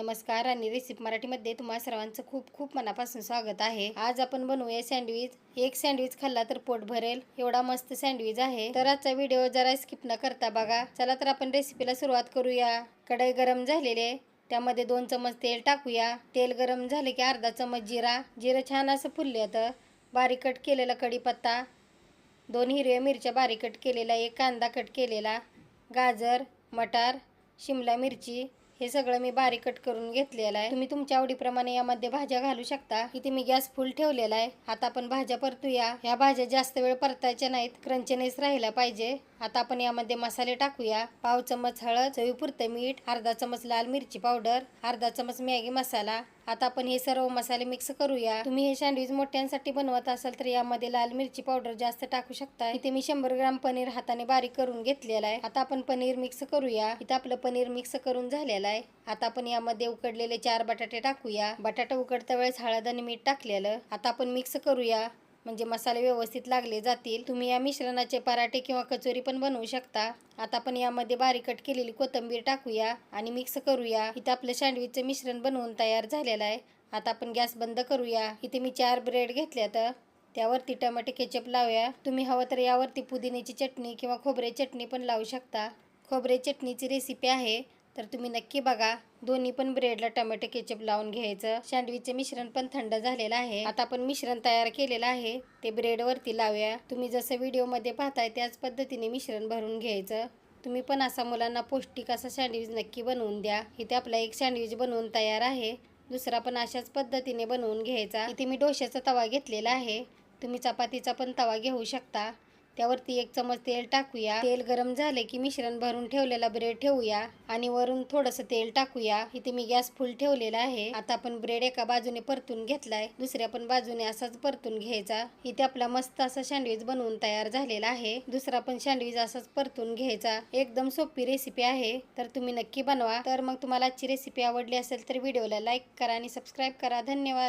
नमस्कार आणि रेसिपी मराठीमध्ये तुम्हा सर्वांचं खूप खूप मनापासून स्वागत आहे. आज आपण बनवूया सँडविच एक सँडविच खाल्ला तर पोट भरेल. एवढा मस्त सँडविच आहे. तर आजचा व्हिडिओ जरा स्किप न करता बघा. चला तर आपण रेसिपीला सुरुवात करूया. कढई गरम झालेले त्यामध्ये दोन चमच तेल टाकूया. तेल गरम झाले की अर्धा चमच जिरा. जिरं छान असं फुलले तर बारीक कट केलेला कढीपत्ता. दोन हिरव्या मिरच्या बारीक कट केलेला एक कांदा कट केलेला. गाजर मटार शिमला मिरची. हे सगळं मी बारीक कट करून घेतलेलं आहे. तुम्ही तुमच्या आवडीप्रमाणे यामध्ये भाज्या घालू शकता. इथे मी गॅस फुल ठेवलेला आहे. आता आपण भाज्या परतूया. ह्या भाज्या जास्त वेळ परतायच्या नाहीत. क्रंचनेस राहिला पाहिजे. आता आपण यामध्ये मसाले टाकूया. पाव चमच हळद चवीपुरतं मीठ अर्धा चमच लाल मिरची पावडर अर्धा चमच मॅगी मसाला आता आपण हे सर्व मसाले मिक्स करूया. तुम्ही हे सँडविच मोठ्यांसाठी बनवत असाल तर यामध्ये लाल मिरची पावडर जास्त टाकू शकता इथे मी शंभर ग्राम पनीर हाताने बारीक करून घेतलेला आहे. आता आपण पनीर मिक्स करूया. इथं आपलं पनीर मिक्स करून झालेलं आहे. आता आपण यामध्ये उकडलेले चार बटाटे टाकूया. बटाटा उकडता वेळेस हळद आणि मीठ टाकलेलं. आता आपण मिक्स करूया. म्हणजे मसाले व्यवस्थित लागले जातील. तुम्ही या मिश्रणाचे पराठे किंवा कचोरी पण बनवू शकता. आता आपण यामध्ये बारीक कट केलेली कोथिंबीर टाकूया आणि मिक्स करूया. इथं आपलं सँडविचचं मिश्रण बनवून तयार झालेलं आहे. आता आपण गॅस बंद करूया. इथे मी चार ब्रेड घेतल्या तर त्यावरती टमाटे केचप लावूया. तुम्ही हवं तर यावरती पुदिन्याची चटणी किंवा खोबरे चटणी पण लावू शकता. खोबरे चटणीची रेसिपी आहे. तर तुम्ही नक्की बघा. दोन्ही पण ब्रेडला टोमॅटो केचप लावून घ्यायचं. सँडविचचे मिश्रण पण थंड झालेलं आहे. आता आपण मिश्रण तयार केलेलं आहे. ते ब्रेडवरती लावूया. तुम्ही जसं व्हिडिओमध्ये पाहताय त्याच पद्धतीने मिश्रण भरून घ्यायचं. तुम्ही पण असा मुलांना पौष्टिक असा सँडविच नक्की बनवून द्या. इथे आपला एक सँडविच बनवून तयार आहे. दुसरा पण अशाच पद्धतीने बनवून घ्यायचा. इथे मी डोश्याचा तवा घेतलेला आहे. तुम्ही चपातीचा पण तवा घेऊ शकता. त्यावरती एक चमच तेल टाकूया. तेल गरम झाले की मिश्रण भरून ठेवलेला ब्रेड ठेवूया आणि वरून थोडंसं तेल टाकूया. इथे मी गॅस फुल ठेवलेला आहे. आता आपण ब्रेड एका बाजूने परतून घेतलाय. दुसऱ्या पण बाजूने असाच परतून घ्यायचा. इथे आपला मस्त असा सँडविच बनवून तयार झालेला आहे. दुसरा पण सँडविच असाच परतून घ्यायचा. एकदम सोपी रेसिपी आहे. तर तुम्ही नक्की बनवा. तर मग तुम्हाला आजची रेसिपी आवडली असेल तर व्हिडिओला लाईक करा आणि सबस्क्राईब करा. धन्यवाद.